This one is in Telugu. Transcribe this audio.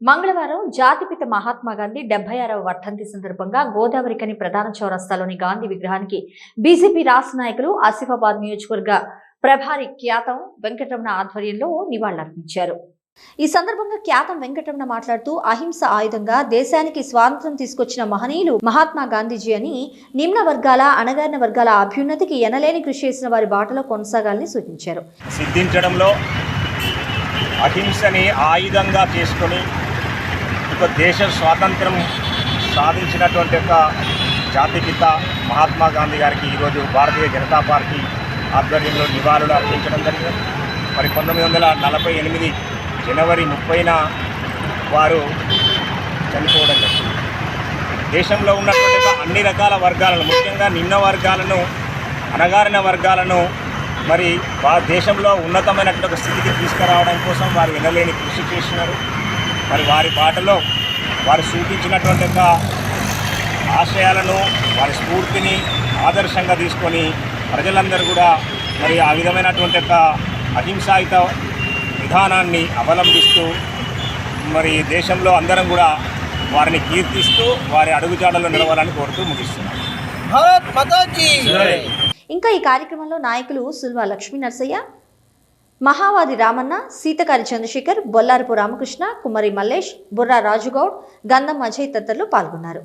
మంగళవారం జాతిపిత మహాత్మా గాంధీ డెబ్బై ఆరవ వర్ధంతి సందర్భంగా గోదావరికని ప్రధాన చౌరస్తాలోని గాంధీ విగ్రహానికి బీజేపీ రాష్ట్ర నాయకులు ఆసిఫాబాద్ నియోజకవర్గ ప్రభారి ఖ్యాతం వెంకటరమణ ఆధ్వర్యంలో నివాళులర్పించారు. ఈ సందర్భంగా ఖ్యాతం వెంకటరమణ మాట్లాడుతూ అహింస ఆయుధంగా దేశానికి స్వాతంత్రం తీసుకొచ్చిన మహనీయులు మహాత్మా గాంధీజీ అని నిమ్న వర్గాల అణగారిన వర్గాల అభ్యున్నతికి ఎనలేని కృషి చేసిన వారి బాటలో కొనసాగాలని సూచించారు. సిద్ధించడంలో అహింసని ఆయుధంగా చేసుకొని ఒక దేశ స్వాతంత్రం సాధించినటువంటి ఒక జాతిపిత మహాత్మా గాంధీ గారికి ఈరోజు భారతీయ జనతా పార్టీ ఆధ్వర్యంలో నివాళులు అర్పించడం జరిగింది. మరి పంతొమ్మిది వందల నలభై ఎనిమిది జనవరి ముప్పైన వారు చనిపోవడం జరిగింది. దేశంలో ఉన్నటువంటి అన్ని రకాల వర్గాలను ముఖ్యంగా నిన్న వర్గాలను అణగారిన వర్గాలను మరి దేశంలో ఉన్నతమైనటువంటి స్థితికి తీసుకురావడం కోసం వారు వినలేని కృషి చేసినారు మరి వారి బాటలో వారు సూచించినటువంటి ఒక ఆశయాలను వారి స్ఫూర్తిని ఆదర్శంగా తీసుకొని ప్రజలందరూ కూడా మరి ఆ విధమైనటువంటి ఒక అహింసాయుత విధానాన్ని అవలంబిస్తూ మరి దేశంలో అందరం కూడా వారిని కీర్తిస్తూ వారి అడుగుజాడల్లో నిలవాలని కోరుతూ ముగిస్తున్నాం. భారత్ మాతా కీ ఇంకా ఈ కార్యక్రమంలో నాయకులు సుల్వా లక్ష్మీ నరసయ్య మహావాది రామన్న సీతకారి చంద్రశేఖర్ బొల్లారపు రామకృష్ణ కుమరి మల్లేష్ బుర్రా రాజుగౌడ్ గంధం అజయ్ తదితరులు పాల్గొన్నారు.